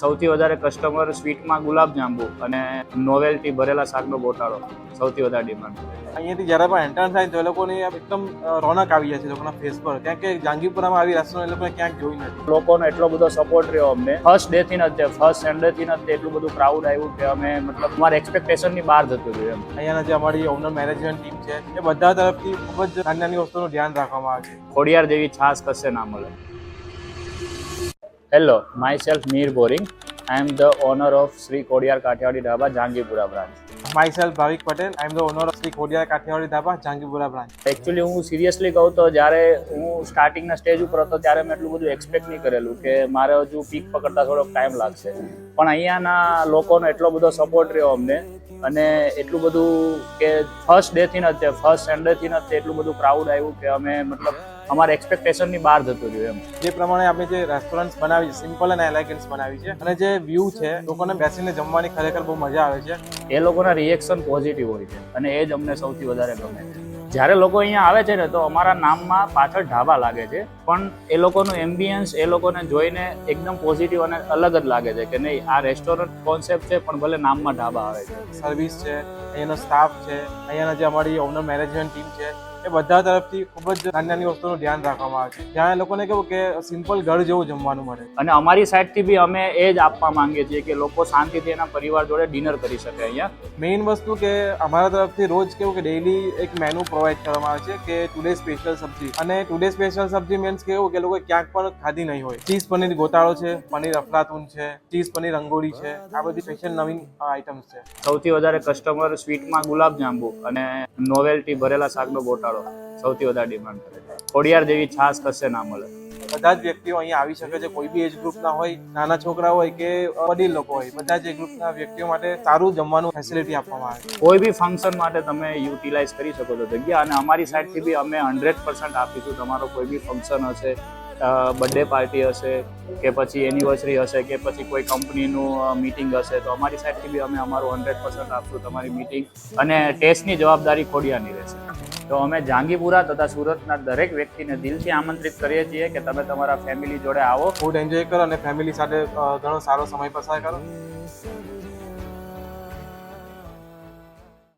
સૌથી વધારે કસ્ટમર સ્વીટમાં ગુલાબ જાંબુ અને નોવેલ્ટી ભરેલા શાકનો ગોટાળો. સૌથી વધારે ડિમાન્ડ અહીંયાથી જ્યારે પણ એન્ટર થાય તો એ લોકોની એકદમ રોનક આવી જાય છે લોકોના ફેસ પર. ક્યાંક કે જાંગીપુરામાં આવી રસ્તો એ લોકોને ક્યાંક જોઈ નથી. લોકોનો એટલો બધો સપોર્ટ રહ્યો અમને. ફર્સ્ટ ડે થી જ તે ફર્સ્ટ સન્ડે થી જ તે એટલું બધું ક્રાઉડ આવ્યું કે અમે મતલબ અમારા એક્સપેક્ટેશનની બહાર જતું રહ્યું એમ. અહીંયાના જે અમારી ઓનર મેનેજમેન્ટ ટીમ છે એ બધા તરફથી ખૂબ જ નાની નાની વસ્તુનું ધ્યાન રાખવામાં આવે છે. ખોડિયાર જેવી છાશ કશે ના મળે. Hello myself Mir boring I am the owner of Shri Kodiyar Kathiyawadi dhaba Jangipura branch myself Bhavik Patel I am the owner of Shri Khodiyar Kathiyawadi dhaba Jangipura branch actually હું સિરિયસલી કહું તો જ્યારે હું સ્ટાર્ટિંગના stage ઉપર હતો ત્યારે મેં એટલું બધું એક્સપેક્ટ નહીં કરેલું કે મારે હજુ પીક પકડતા થોડોક ટાઈમ લાગશે. પણ અહીંયાના લોકોનો એટલો બધો સપોર્ટ રહ્યો અમને અને એટલું બધું કે ફર્સ્ટ ડેથી નથી ફર્સ્ટ સન્ડેથી નથી એટલું બધું ક્રાઉડ આવ્યું કે અમે મતલબ અમારા એક્સપેક્ટેશનની બહાર જતું રહ્યું એમ. જે પ્રમાણે આપણે જે રેસ્ટોરન્ટ બનાવી છે સિમ્પલ અને એલેગન્સ બનાવી છે અને જે વ્યૂ છે લોકોને બેસીને જમવાની ખરેખર બહુ મજા આવે છે. એ લોકોના રિએક્શન પોઝિટિવ હોય છે અને એ જ અમને સૌથી વધારે ગમે છે. જ્યારે લોકો અહીંયા આવે છે ને તો અમારા નામમાં પાછળ ઢાબા લાગે છે. પણ એ લોકોનું એમ્બિયન્સ એ લોકોને જોઈને એકદમ પોઝિટિવ અને અલગ જ લાગે છે કે નહીં આ રેસ્ટોરન્ટ કોન્સેપ્ટ છે પણ ભલે નામમાં ઢાબા આવે છે. સર્વિસ છે અહીંયાનો સ્ટાફ છે અહીંયાના જે અમારી ઓનર મેનેજમેન્ટ ટીમ છે એ બધા તરફથી ખૂબ જ નાની નાની વસ્તુનું ધ્યાન રાખવામાં આવે છે. ત્યાં એ લોકોને કેવું કે સિમ્પલ ઘર જેવું જમવાનું મળે. અને અમારી સાઈડથી બી અમે એ જ આપવા માંગીએ છીએ કે લોકો શાંતિથી એના પરિવાર જોડે ડિનર કરી શકે અહીંયા. મેઇન વસ્તુ કે અમારા તરફથી રોજ કેવું કે ડેઈલી એક મેનુ પ્રોવાઈડ કરવામાં આવે છે કે ટુડે સ્પેશિયલ સબ્જી. અને ટુડે સ્પેશિયલ સબ્જી મીન્સ કેવું કે લોકો ક્યાંક પણ ખાધી નહીં હોય. ચીઝ પનીર ગોટાળો છે, પનીર અફલાતુન છે, ચીઝ પનીર રંગોળી છે, આ બધી સ્પેશિયલ નવીન આઇટમ્સ છે. સૌથી વધારે કસ્ટમર સ્વીટમાં ગુલાબ જાંબુ અને નોવેલ્ટી ભરેલા શાકનો ગોટાળો સૌથી વધારે ડિમાન્ડ કરે ખોડિયાર જેવી છાશ કશે ના મળે. બધા જ વ્યક્તિઓ અહીંયા આવી શકે છે. કોઈ બી એજ ગ્રુપના હોય, નાના છોકરા હોય કે વડીલ લોકો હોય, બધા જ એ ગ્રુપના વ્યક્તિઓ માટે સારું જમવાનું ફેસિલિટી આપવામાં આવે કોઈ બી ફંક્શન માટે તમે યુટિલાઇઝ કરી શકો છો જગ્યા, અને અમારી સાઈડથી બી અમે હંડ્રેડ પર્સન્ટ આપીશું. તમારો કોઈ બી ફંક્શન હશે બર્થડે પાર્ટી હશે, કે પછી એનિવર્સરી હશે, કે પછી કોઈ કંપનીનું મીટિંગ હશે, તો અમારી સાઈડથી બી અમે અમારું હંડ્રેડ પર્સન્ટ આપશું તમારી મીટિંગ અને ટેસ્ટની જવાબદારી ખોડિયાની રહેશે. તો અમે જાંગીપુરા તથા સુરતના દરેક વ્યક્તિને દિલથી આમંત્રિત કરીએ છીએ કે તમે તમારા ફેમિલી જોડે આવો. ફૂડ એન્જોય કરો અને ફેમિલી સાથે ઘણો સારો સમય પસાર કરો.